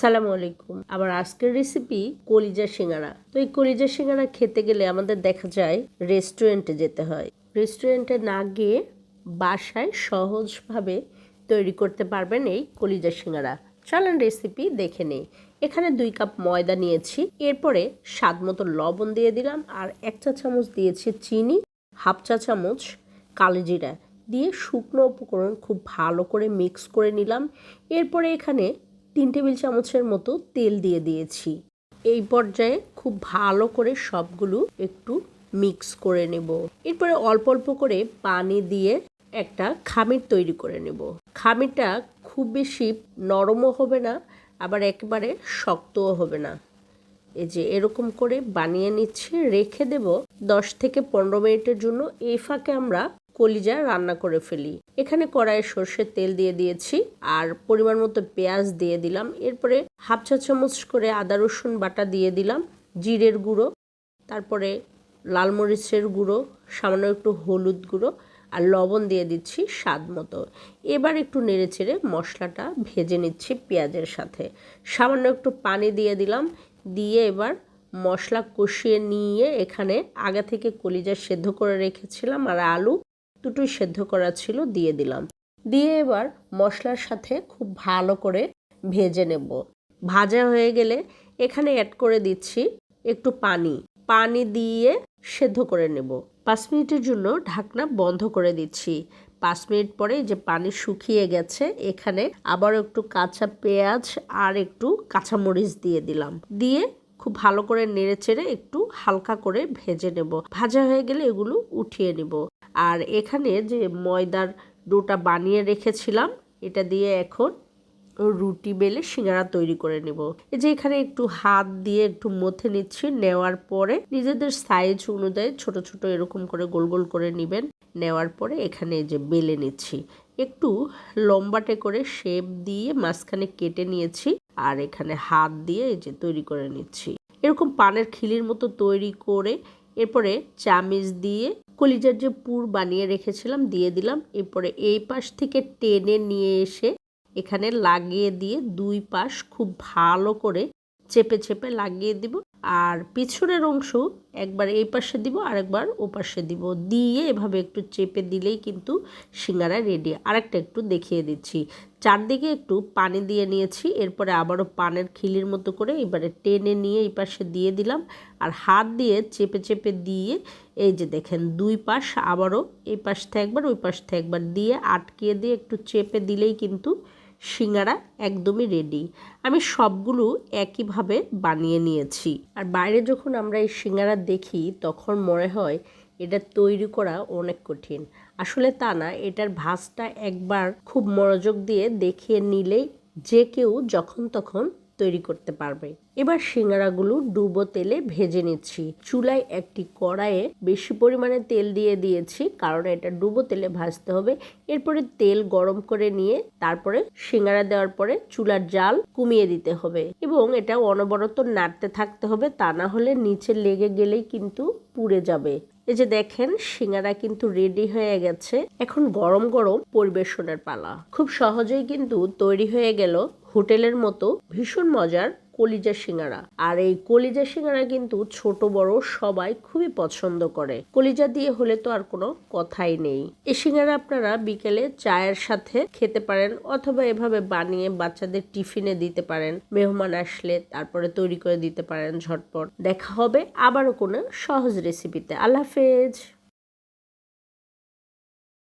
সালামু আলাইকুম। আবার আজকের রেসিপি কলিজা সিঙ্গারা। তো এই কলিজা সিঙ্গারা খেতে গেলে আমাদের দেখা যায় রেস্টুরেন্টে যেতে হয়। রেস্টুরেন্টে না গিয়ে বাসায় সহজভাবে তৈরি করতে পারবেন এই কলিজা সিঙ্গারা। চলেন রেসিপি দেখে নেই। এখানে দুই কাপ ময়দা নিয়েছি। এরপরে স্বাদ মতো লবণ দিয়ে দিলাম আর এক চা চামচ দিয়েছি চিনি, হাফ চা চামচ কালোজিরা দিয়ে শুকনো উপকরণ খুব ভালো করে মিক্স করে নিলাম। এরপরে এখানে তিন টেবিল চামচের মতো তেল দিয়ে দিয়েছি। এই পর্যায়ে খুব ভালো করে সবগুলো একটু মিক্স করে নেব। এরপরে অল্প অল্প করে পানি দিয়ে একটা খামির তৈরি করে নেব। খামিরটা খুব বেশি নরমও হবে না, আবার একেবারে শক্তও হবে না। এই যে এরকম করে বানিয়ে নিচ্ছি, রেখে দেব দশ থেকে পনেরো মিনিটের জন্য। এই ফাঁকে আমরা কলিজা রান্না করে ফেলি। এখানে কড়াইয়ে সর্ষের তেল দিয়ে দিয়েছি আর পরিমাণ মতো পেঁয়াজ দিয়ে দিলাম। এরপরে হাফ চা চামচ করে আদা, রসুন বাটা দিয়ে দিলাম, জিরের গুঁড়ো, তারপরে লাল মরিচের গুঁড়ো, সামান্য একটু হলুদ গুঁড়ো আর লবণ দিয়ে দিচ্ছি স্বাদ মতো। এবার একটু নেড়ে চেড়ে মশলাটা ভেজে নিচ্ছি পেঁয়াজের সাথে। সামান্য একটু পানি দিয়ে দিলাম, দিয়ে এবার মশলা কষিয়ে নিয়ে এখানে আগে থেকে কলিজা সেদ্ধ করে রেখেছিলাম আর আলু দুটোই সেদ্ধ করা ছিল, দিয়ে দিলাম। দিয়ে এবার মশলার সাথে খুব ভালো করে ভেজে নেব। ভাজা হয়ে গেলে এখানে অ্যাড করে দিচ্ছি একটু পানি। পানি দিয়ে সেদ্ধ করে নেব। পাঁচ মিনিটের জন্য ঢাকনা বন্ধ করে দিচ্ছি। পাঁচ মিনিট পরে যে পানি শুকিয়ে গেছে, এখানে আবার একটু কাঁচা পেঁয়াজ আর একটু কাঁচামরিচ দিয়ে দিলাম। দিয়ে খুব ভালো করে নেড়ে চেড়ে একটু হালকা করে ভেজে নেব। ভাজা হয়ে গেলে এগুলো উঠিয়ে নেব। আর এখানে যে ময়দার ডোটা বানিয়ে রেখেছিলাম, এটা দিয়ে এখন রুটি বেলে সিঙ্গারা তৈরি করে নেব। এই যে এখানে একটু হাত দিয়ে একটু মথে নিচ্ছি, নেওয়ার পরে নিজেদের সাইজ অনুযায়ী ছোট ছোট এরকম করে গোল গোল করে নেবেন। নেওয়ার পরে এখানে যে বেলে নিচ্ছি। একটু লম্বাটে করে শেপ দিয়ে মাঝখানে কেটে নিয়েছি আর এখানে হাত দিয়ে এই যে তৈরি করে নিচ্ছি। এরকম পানের খিলির মতো তৈরি করে এরপরে চামিচ দিয়ে কলিজার যে পুর বানিয়ে রেখেছিলাম, দিয়ে দিলাম। এরপরে এই পাশ থেকে টেনে নিয়ে এসে এখানে লাগিয়ে দিয়ে দুই পাশ খুব ভালো করে চেপে চেপে লাগিয়ে দিব। আর পিছনের অংশ একবার এই পাশে দিব আর একবার ও পাশে দিব। দিয়ে এভাবে একটু চেপে দিলেই কিন্তু সিঙ্গারা রেডি আরেকটা একটু দেখিয়ে দিচ্ছি। চারদিকে একটু পানি দিয়ে নিয়েছি। এরপরে আবারও পানের খিলির মতো করে এবারে টেনে নিয়ে এই পাশে দিয়ে দিলাম। আর হাত দিয়ে চেপে চেপে দিয়ে এই যে দেখেন, দুই পাশ আবারও এই পাশ থেকে একবার, ওই পাশ থেকে একবার দিয়ে আটকিয়ে দিয়ে একটু চেপে দিলেই কিন্তু সিঙ্গারা একদমই রেডি আমি সবগুলো একইভাবে বানিয়ে নিয়েছি। আর বাইরে যখন আমরা এই সিঙ্গারা দেখি, তখন মনে হয় এটা তৈরি করা অনেক কঠিন। আসলে তা না, এটার ভাজটা একবার খুব মনোযোগ দিয়ে দেখিয়ে নিলেই যে কেউ যখন তখন তৈরি করতে পারবে। এবার সিঙ্গারাগুলো ডুবো তেলে ভেজে নিচ্ছি। চুলায় একটি কড়াইয়ে বেশি পরিমাণে তেল দিয়ে দিয়েছি, কারণ এটা ডুবো তেলে ভাজতে হবে। এরপরে তেল গরম করে নিয়ে তারপরে সিঙ্গারা দেওয়ার পরে চুলার জাল কমিয়ে দিতে হবে এবং এটা অনবরত নাড়তে থাকতে হবে, তা না হলে নিচে লেগে গেলেই কিন্তু পুড়ে যাবে। এই যে দেখেন, সিঙ্গারা কিন্তু রেডি হয়ে গেছে। এখন গরম গরম পরিবেশনের পালা। খুব সহজেই কিন্তু তৈরি হয়ে গেল হোটেলের মতো ভীষণ মজার কলিজা সিঙ্গারা। আর এই কলিজা সিঙ্গারা কিন্তু ছোট, বড় সবাই খুবই পছন্দ করে। কলিজা দিয়ে হলে তো আর কোনো কথাই নেই। এই সিঙ্গারা আপনারা বিকেলে চায়ের সাথে খেতে পারেন অথবা এভাবে বানিয়ে বাচ্চাদের টিফিনে দিতে পারেন। মেহমান আসলে তারপরে তৈরি করে দিতে পারেন ঝটপট। দেখা হবে আবারও কোনো সহজ রেসিপিতে আল্লাহ হাফেজ।